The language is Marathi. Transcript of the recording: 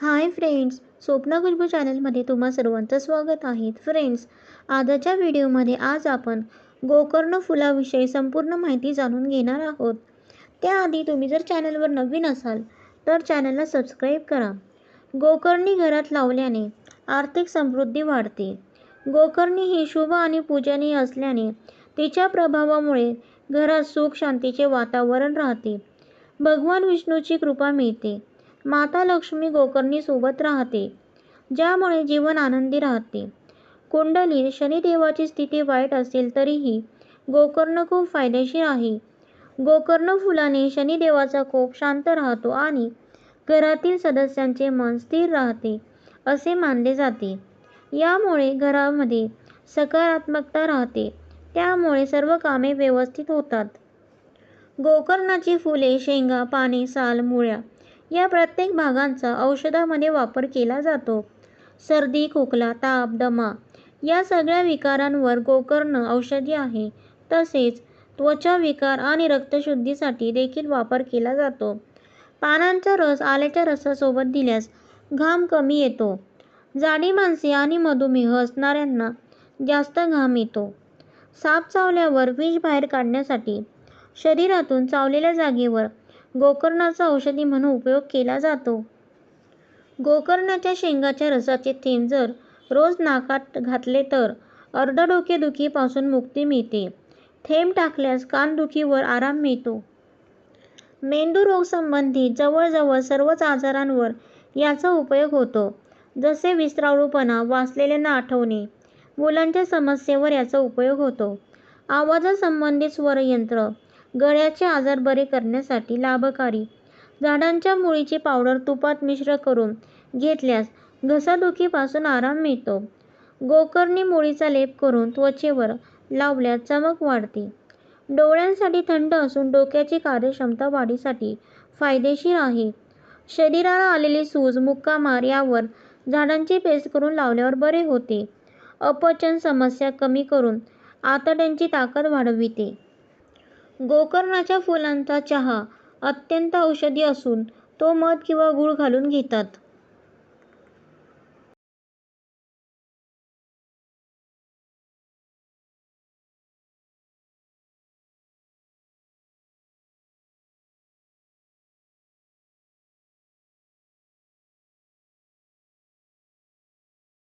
हाय फ्रेंड्स स्वप्ना खुशबू चॅनलमध्ये तुम्हा सर्वांचं स्वागत आहे. फ्रेंड्स आजच्या व्हिडिओमध्ये आज आपण गोकर्ण फुलाविषयी संपूर्ण माहिती जाणून घेणार आहोत. त्याआधी तुम्ही जर चॅनलवर नवीन असाल तर चॅनलला सबस्क्राईब करा. गोकर्णी घरात लावल्याने आर्थिक समृद्धी वाढते. गोकर्णी ही शुभ आणि पूजनीय असल्याने तिच्या प्रभावामुळे घरात सुख शांतीचे वातावरण राहते. भगवान विष्णूची कृपा मिळते. माता लक्ष्मी गोकर्णी सोबत राहते ज्यामुळे जीवन आनंदी राहते. कुंडलीत शनिदेवाची स्थिती वाईट असेल तरीही गोकर्ण खूप फायदेशीर आहे. गोकर्ण फुलाने शनिदेवाचा कोप शांत राहतो आणि घरातील सदस्यांचे मन स्थिर राहते असे मानले जाते. यामुळे घरामध्ये सकारात्मकता राहते त्यामुळे सर्व कामे व्यवस्थित होतात. गोकर्णाची फुले शेंगा पाने साल मुळ्या या प्रत्येक भागांचा औषधामध्ये वापर केला जातो. सर्दी खोकला ताप दमा या सगळ्या विकारांवर गोकर्ण औषधी आहे. तसेच त्वचा विकार आणि रक्तशुद्धीसाठी देखील वापर केला जातो. पानांचा रस आल्याच्या रसासोबत दिल्यास घाम कमी येतो. जाडी माणसे आणि मधुमेह असणाऱ्यांना जास्त घाम येतो. साप चावल्यावर विष बाहेर काढण्यासाठी शरीरातून चावलेल्या जागेवर गोकर्णाचा औषधी म्हणून उपयोग केला जातो. गोकर्णाच्या शेंगाच्या रसाचे थेंब जर रोज नाकात घातले तर अर्धडोकेदुखीपासून मुक्ती मिळते. थेंब टाकल्यास कानदुखीवर आराम मिळतो. मेंदू रोगसंबंधी जवळजवळ सर्वच आजारांवर याचा उपयोग होतो. जसे विसरावळूपणा वाचलेले न आठवणे मुलांच्या समस्येवर याचा उपयोग होतो. आवाजासंबंधित स्वरयंत्र गळ्याचे आजार बरे करण्यासाठी लाभकारी. झाडांच्या मुळीची पावडर तुपात मिश्र करून घेतल्यास घसादुखीपासून आराम मिळतो. गोकर्णी मुळीचा लेप करून त्वचेवर लावल्यास चमक वाढते. डोळ्यांसाठी थंड असून डोक्याची कार्यक्षमता वाढीसाठी फायदेशीर आहे. शरीराला आलेली सूज मुक्कामार यावर झाडांची पेस्ट करून लावल्यावर बरे होते. अपचन समस्या कमी करून आतड्यांची ताकद वाढविते. गोकर्णाच्या फुलांचा चहा अत्यंत औषधी असून तो मध किंवा गूळ घालून घेतात.